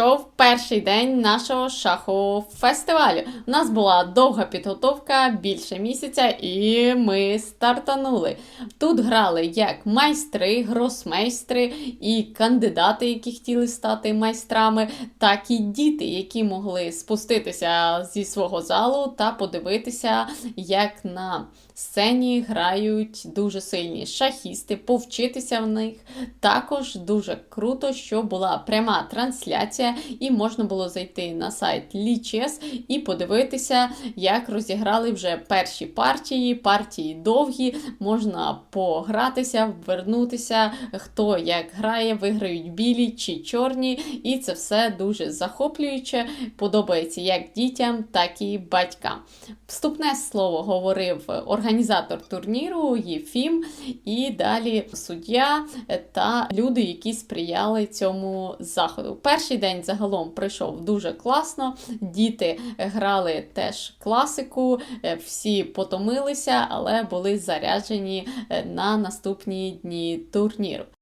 пройшов перший день нашого шахового фестивалю. У нас була довга підготовка, більше місяця, і ми стартанули. Тут грали як майстри, гросмейстри і кандидати, які хотіли стати майстрами, так і діти, які могли спуститися зі свого залу та подивитися, як на сцені грають дуже сильні шахісти, повчитися в них. Також дуже круто, що була пряма трансляція, і можна було зайти на сайт Лічес і подивитися, як розіграли вже перші партії. Партії довгі, можна погратися, вернутися, хто як грає, виграють білі чи чорні, і це все дуже захоплююче. Подобається як дітям, так і батькам. Вступне слово говорив організатор турніру Єфім, і далі суддя та люди, які сприяли цьому заходу. Перший день загалом пройшов дуже класно. Діти грали теж класику, е, всі потомилися, але були заряджені е, на наступні дні турніру.